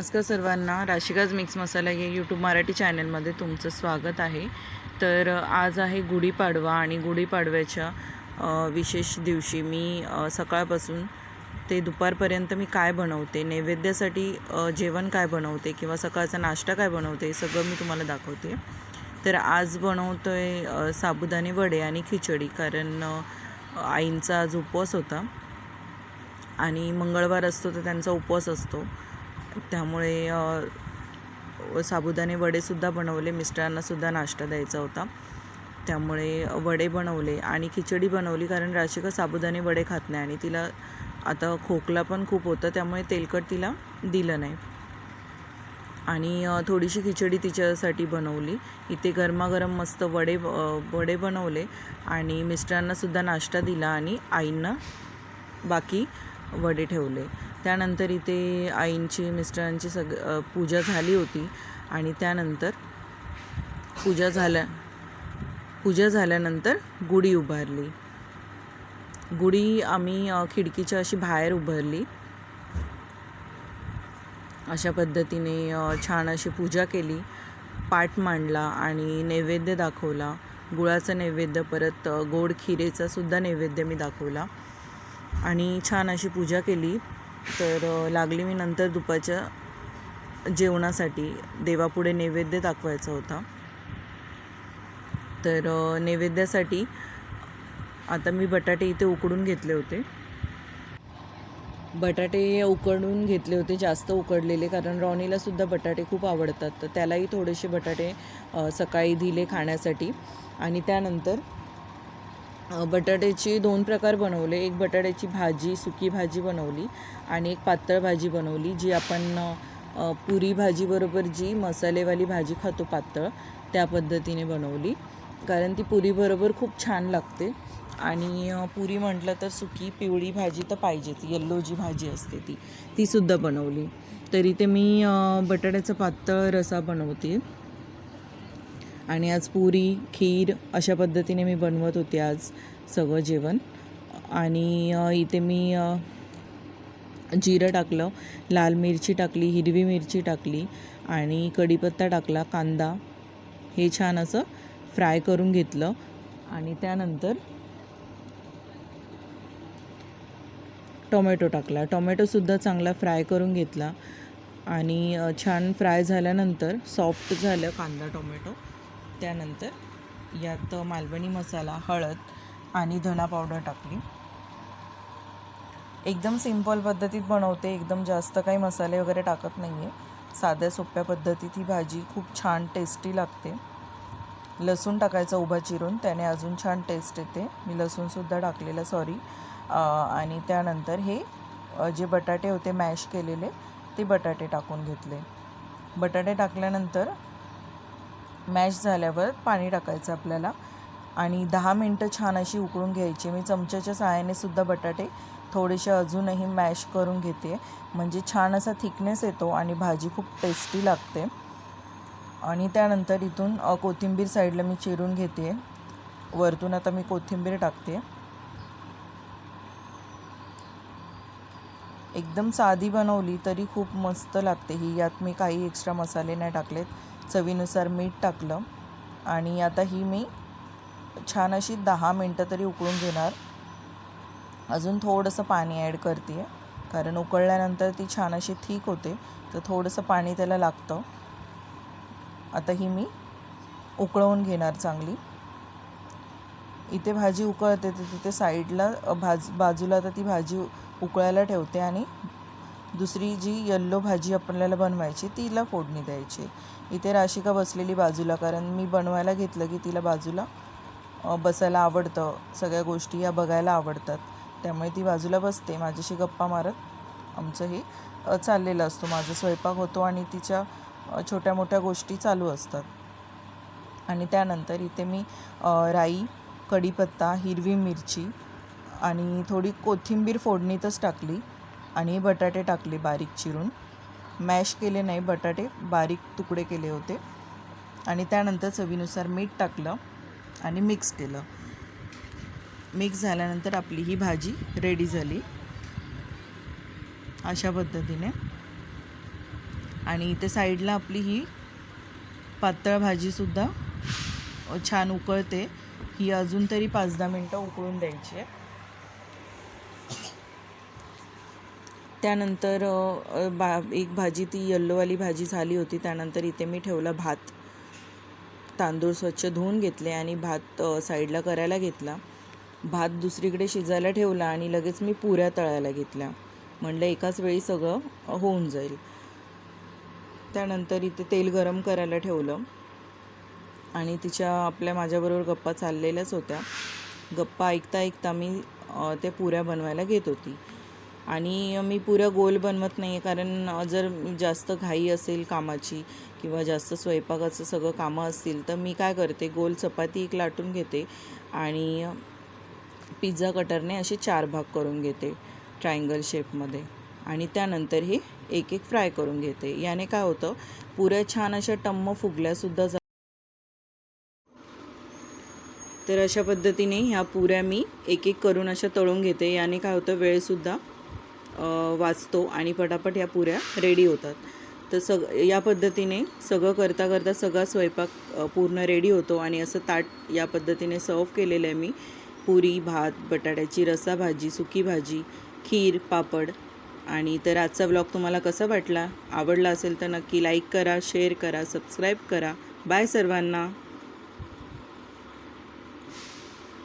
नमस्कार सर्वांना. राशिकाज मिक्स मसाला या यूट्यूब मराठी चॅनलमध्ये तुमचं स्वागत आहे. तर आज आहे गुढीपाडवा आणि गुढीपाडव्याच्या विशेष दिवशी मी सकाळपासून ते दुपारपर्यंत मी काय बनवते नैवेद्यासाठी जेवण काय बनवते किंवा सकाळचा नाश्ता काय बनवते हे सगळं मी तुम्हाला दाखवते. तर आज बनवतो आहे साबुदाणे वडे आणि खिचडी कारण आईंचा आज उपवास होता आणि मंगळवार असतो तर त्यांचा उपवास असतो. त्यामुळे साबुदाणे वडेसुद्धा बनवले. मिस्टरांनासुद्धा नाश्ता द्यायचा होता. त्यामुळे वडे बनवले आणि खिचडी बनवली कारण राशिका साबुदाणे वडे खात नाही आणि तिला आता खोकला पण खूप होता त्यामुळे तेलकट तिला दिलं नाही. आणि थोडीशी खिचडी तिच्यासाठी बनवली. इथे गरमागरम मस्त वडे वडे बनवले आणि मिस्टरांनासुद्धा नाश्ता दिला आणि आईंना बाकी वडे ठेवले. त्यानंतर इथे आईंची मिस्टरांची सग पूजा झाली होती. आणि त्यानंतर पूजा झाल्या पूजा झाल्यानंतर गुढी उभारली. गुढी आम्ही खिडकीच्या अशी बाहेर उभारली. अशा पद्धतीने छान अशी पूजा केली. पाठ मांडला आणि नैवेद्य दाखवला. गुळाचं नैवेद्य परत गोड खिरेचा सुद्धा नैवेद्य मी दाखवला. आणि छान अशी पूजा केली. तर लागली मी नंतर दुपारच्या जेवणासाठी. देवापुढे नैवेद्य दाखवायचा होता. तर नैवेद्यासाठी आता मी बटाटे इथे उकडून घेतले होते. बटाटे उकडून घेतले होते जास्त उकडलेले कारण रॉनीला सुद्धा बटाटे खूप आवडतात. तर त्यालाही थोडेसे बटाटे सकाळी दिले खाण्यासाठी. आणि त्यानंतर बटाट्याचे दोन प्रकार बनवले. एक बटाट्याची भाजी सुकी भाजी बनवली आणि एक पातळ भाजी बनवली जी आपण पुरी भाजीबरोबर जी मसालेवाली भाजी खातो पातळ त्या पद्धतीने बनवली. कारण ती पुरीबरोबर खूप छान लागते आणि पुरी म्हटलं तर सुकी पिवळी भाजी तर पाहिजेच येल्लो जी भाजी असते ती तीसुद्धा बनवली. तरी ते मी बटाट्याचं पातळ रसा बनवते. आणि आज पुरी खीर अशा पद्धतीने मी बनवत होते आज सगळं जेवण. आणि इथे मी जिरं टाकलं लाल मिरची टाकली हिरवी मिरची टाकली आणि कढीपत्ता टाकला कांदा. हे छान असं फ्राय करून घेतलं आणि त्यानंतर टोमॅटो टाकला. टोमॅटोसुद्धा चांगला फ्राय करून घेतला आणि छान फ्राय झाल्यानंतर सॉफ्ट झालं कांदा टोमॅटो. त्यानंतर यात मालवणी मसाला हळद आणि धना पावडर टाकली. एकदम सिंपल पद्धतीत बनवते. एकदम जास्त काही मसाले वगैरे टाकत नाही आहे साध्या सोप्या पद्धतीत ही भाजी खूप छान टेस्टी लागते. लसूण टाकायचा उभा चिरून. त्याने अजून छान टेस्ट येते. मी लसूणसुद्धा टाकलेलं सॉरी आणि त्यानंतर हे जे बटाटे होते मॅश केलेले ते बटाटे टाकून घेतले. बटाटे टाकल्यानंतर मॅश झाल्यावर पाणी टाकायचं आपल्याला. आणि दहा मिनटं छान अशी उकळून घ्यायची. मी चमच्याच्या सहाय्याने सुद्धा बटाटे थोडेसे अजूनही मॅश करून घेते. म्हणजे छान असा थिकनेस येतो आणि भाजी खूप टेस्टी लागते. आणि त्यानंतर इथून कोथिंबीर साईडला मी चिरून घेते. वरतून आता मी कोथिंबीर टाकते. एकदम साधी बनवली तरी खूप मस्त लागते ही. यात मी काही एक्स्ट्रा मसाले नाही टाकलेत. चवीनुसार मीठ टाकलं आणि आता ही मी छान अशी दहा मिनटं तरी उकळून घेणार. अजून थोडंसं पाणी ॲड करते आहे कारण उकळल्यानंतर ती छान अशी थिक होते तर थोडंसं पाणी त्याला लागतं. आता ही मी उकळवून घेणार चांगली. इथे भाजी उकळते तर तिथे साईडला भाज बाजूला तर ती भाजी उकळायला ठेवते आणि दुसरी जी यल्लो भाजी आपल्याला बनवायची तिला फोडणी द्यायची. इथे राशिका बसलेली बाजूला कारण मी बनवायला घेतलं की तिला बाजूला बसायला आवडतं. सगळ्या गोष्टी या बघायला आवडतात. त्यामुळे ती बाजूला बसते माझ्याशी गप्पा मारत आमचं हे चाललेलं असतो. माझा स्वयंपाक होतो आणि तिच्या छोट्या मोठ्या गोष्टी चालू असतात. आणि त्यानंतर इथे मी राई कढीपत्ता हिरवी मिरची आणि थोडी कोथिंबीर फोडणीतच टाकली. आणि बटाटे टाकले बारीक चिरून. मॅश केले नाही बटाटे बारीक तुकडे केले होते. आणि त्यानंतर चवीनुसार मीठ टाकलं आणि मिक्स केलं. मिक्स झाल्यानंतर आपली ही भाजी रेडी झाली. अशा पद्धतीने. आणि इथे साईडला आपली ही पातळ भाजीसुद्धा छान उकळते. ही अजून तरी पाच दहा मिनटं उकळून द्यायची आहे. त्यानंतर बा एक भाजी ती येल्लोवाली भाजी झाली होती. त्यानंतर इथे मी ठेवला भात. तांदूळ स्वच्छ धुवून घेतले आणि भात साईडला करायला घेतला. भात दुसरीकडे शिजायला ठेवला आणि लगेच मी पुऱ्या तळायला घेतल्या. म्हणलं एकाच वेळी सगळं होऊन जाईल. त्यानंतर इथे तेल गरम करायला ठेवलं. आणि तिच्या आपल्या माझ्याबरोबर गप्पा चाललेल्याच होत्या. गप्पा ऐकता ऐकता मी ते त्या पुऱ्या बनवायला घेत होती. आणि मी पुऱ्या गोल बनवत नाही आहे कारण जर जास्त घाई असेल कामाची किंवा जास्त स्वयंपाकाचं सगळं कामं असतील तर मी काय करते गोल चपाती एक लाटून घेते आणि पिझ्झा कटरने असे चार भाग करून घेते ट्रायंगल शेपमध्ये. आणि त्यानंतर हे एक एक फ्राय करून घेते. याने काय होतं पुऱ्या छान अशा टम्म फुगल्यासुद्धा जा तर अशा पद्धतीने ह्या पुऱ्या मी एक एक करून अशा तळून घेते. याने काय होतं वेळसुद्धा वाचतो आणि पटापट ह्या पुऱ्या रेडी होतात. तर सग या पद्धतीने सगळं करता करता सगळा स्वयंपाक पूर्ण रेडी होतो आणि असं ताट या पद्धतीने सर्व केलेलं आहे मी. पुरी भात बटाट्याची रसा भाजी सुकी भाजी खीर पापड आणि तर आजचा ब्लॉग तुम्हाला कसा वाटला? आवडला असेल तर नक्की लाईक करा शेअर करा सबस्क्राईब करा. बाय सर्वांना.